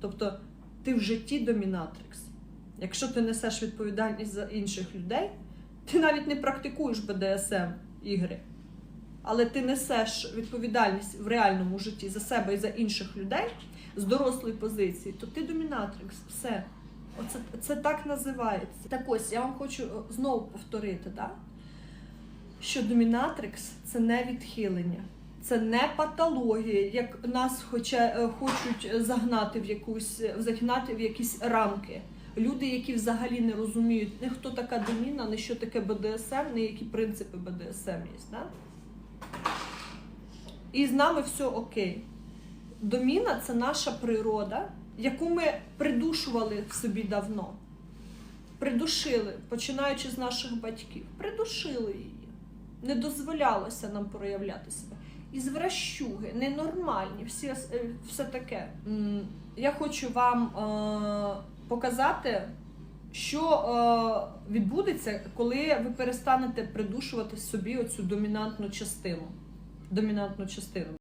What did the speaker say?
Тобто ти в житті домінатрикс. Якщо ти несеш відповідальність за інших людей, ти навіть не практикуєш БДСМ ігри, але ти несеш відповідальність в реальному житті за себе і за інших людей з дорослої позиції, то ти домінатрикс. Все. Оце, це так називається. Так ось я вам хочу е, знову повторити, да? що домінатрикс це не відхилення, це не патологія, як нас хоча, е, хочуть загнати в якусь загнати в якісь рамки. Люди, які взагалі не розуміють, не хто така доміна, не що таке БДСМ, не які принципи БДСМ є. Да? І з нами все окей. Доміна це наша природа, яку ми придушували в собі давно. Придушили, починаючи з наших батьків. Придушили її. Не дозволялося нам проявляти себе. І звращуги, ненормальні, всі, е, все таке. Я хочу вам е, показати, що е, відбудеться, коли ви перестанете придушувати собі оцю домінантну частину. Домінантну частину.